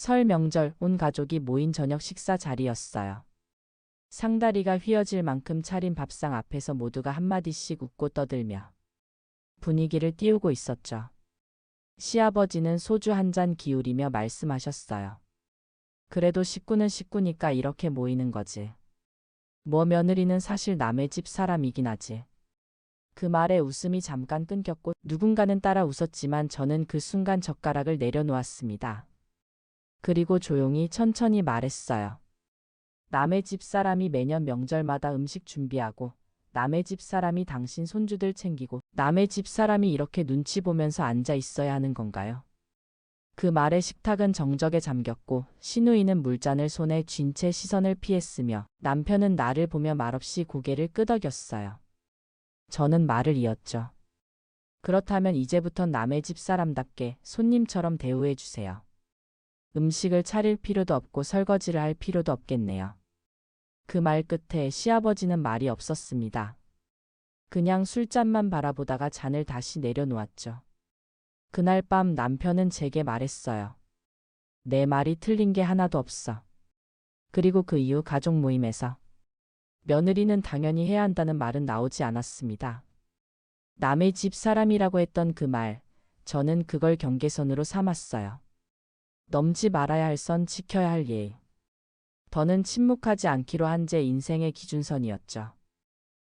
설 명절 온 가족이 모인 저녁 식사 자리였어요. 상다리가 휘어질 만큼 차린 밥상 앞에서 모두가 한마디씩 웃고 떠들며 분위기를 띄우고 있었죠. 시아버지는 소주 한 잔 기울이며 말씀하셨어요. 그래도 식구는 식구니까 이렇게 모이는 거지. 뭐 며느리는 사실 남의 집 사람이긴 하지. 그 말에 웃음이 잠깐 끊겼고 누군가는 따라 웃었지만 저는 그 순간 젓가락을 내려놓았습니다. 그리고 조용히 천천히 말했어요. 남의 집 사람이 매년 명절마다 음식 준비하고 남의 집 사람이 당신 손주들 챙기고 남의 집 사람이 이렇게 눈치 보면서 앉아 있어야 하는 건가요? 그 말에 식탁은 정적에 잠겼고 신우이는 물잔을 손에 쥔 채 시선을 피했으며 남편은 나를 보며 말없이 고개를 끄덕였어요. 저는 말을 이었죠. 그렇다면 이제부턴 남의 집 사람답게 손님처럼 대우해 주세요. 음식을 차릴 필요도 없고 설거지를 할 필요도 없겠네요. 그 말 끝에 시아버지는 말이 없었습니다. 그냥 술잔만 바라보다가 잔을 다시 내려놓았죠. 그날 밤 남편은 제게 말했어요. 내 말이 틀린 게 하나도 없어. 그리고 그 이후 가족 모임에서 며느리는 당연히 해야 한다는 말은 나오지 않았습니다. 남의 집 사람이라고 했던 그 말, 저는 그걸 경계선으로 삼았어요. 넘지 말아야 할 선 지켜야 할 예. 더는 침묵하지 않기로 한 제 인생의 기준선이었죠.